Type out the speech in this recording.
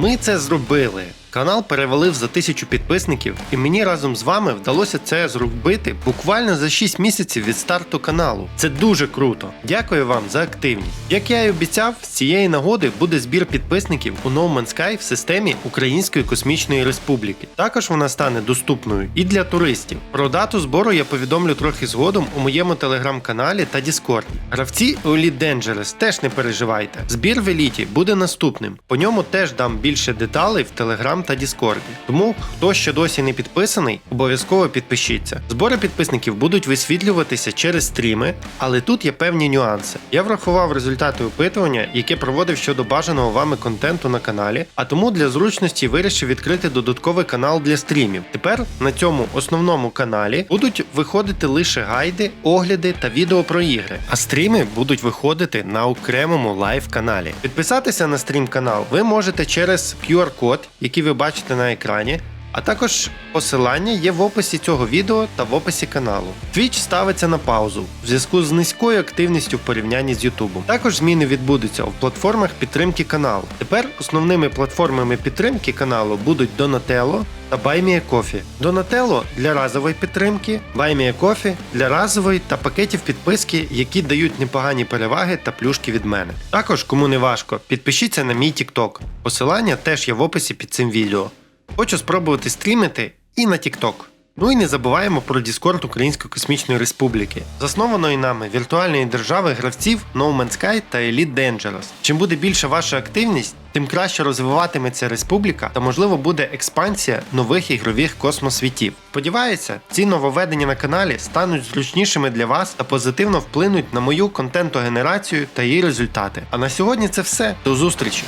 Ми це зробили. Канал перевалив за тисячу підписників, і мені разом з вами вдалося це зробити буквально за 6 місяців від старту каналу. Це дуже круто. Дякую вам за активність. Як я й обіцяв, з цієї нагоди буде збір підписників у No Man's Sky в системі Української космічної республіки. Також вона стане доступною і для туристів. Про дату збору я повідомлю трохи згодом у моєму телеграм-каналі та Діскорді. Гравці Elite Dangerous теж не переживайте. Збір в еліті буде наступним. По ньому теж дам більше деталей в Телеграм та Діскорді. Тому, хто ще досі не підписаний, обов'язково підпишіться. Збори підписників будуть висвітлюватися через стріми, але тут є певні нюанси. Я врахував результати опитування, яке проводив щодо бажаного вами контенту на каналі, а тому для зручності вирішив відкрити додатковий канал для стрімів. Тепер на цьому основному каналі будуть виходити лише гайди, огляди та відео про ігри, а стріми будуть виходити на окремому лайв-каналі. Підписатися на стрім канал ви можете через QR-код, який ви бачите на екрані. А також посилання є в описі цього відео та в описі каналу. Twitch ставиться на паузу в зв'язку з низькою активністю в порівнянні з YouTube. Також зміни відбудуться у платформах підтримки каналу. Тепер основними платформами підтримки каналу будуть Donatello та BuyMeACoffee. Donatello для разової підтримки, BuyMeACoffee для разової та пакетів підписки, які дають непогані переваги та плюшки від мене. Також, кому не важко, підпишіться на мій TikTok. Посилання теж є в описі під цим відео. Хочу спробувати стрімити і на TikTok. Ну і не забуваємо про Discord Української космічної республіки, заснованої нами віртуальної держави гравців No Man's Sky та Elite Dangerous. Чим буде більша ваша активність, тим краще розвиватиметься республіка та можливо буде експансія нових ігрових космосвітів. Сподіваюся, ці нововведення на каналі стануть зручнішими для вас та позитивно вплинуть на мою контентогенерацію та її результати. А на сьогодні це все. До зустрічі!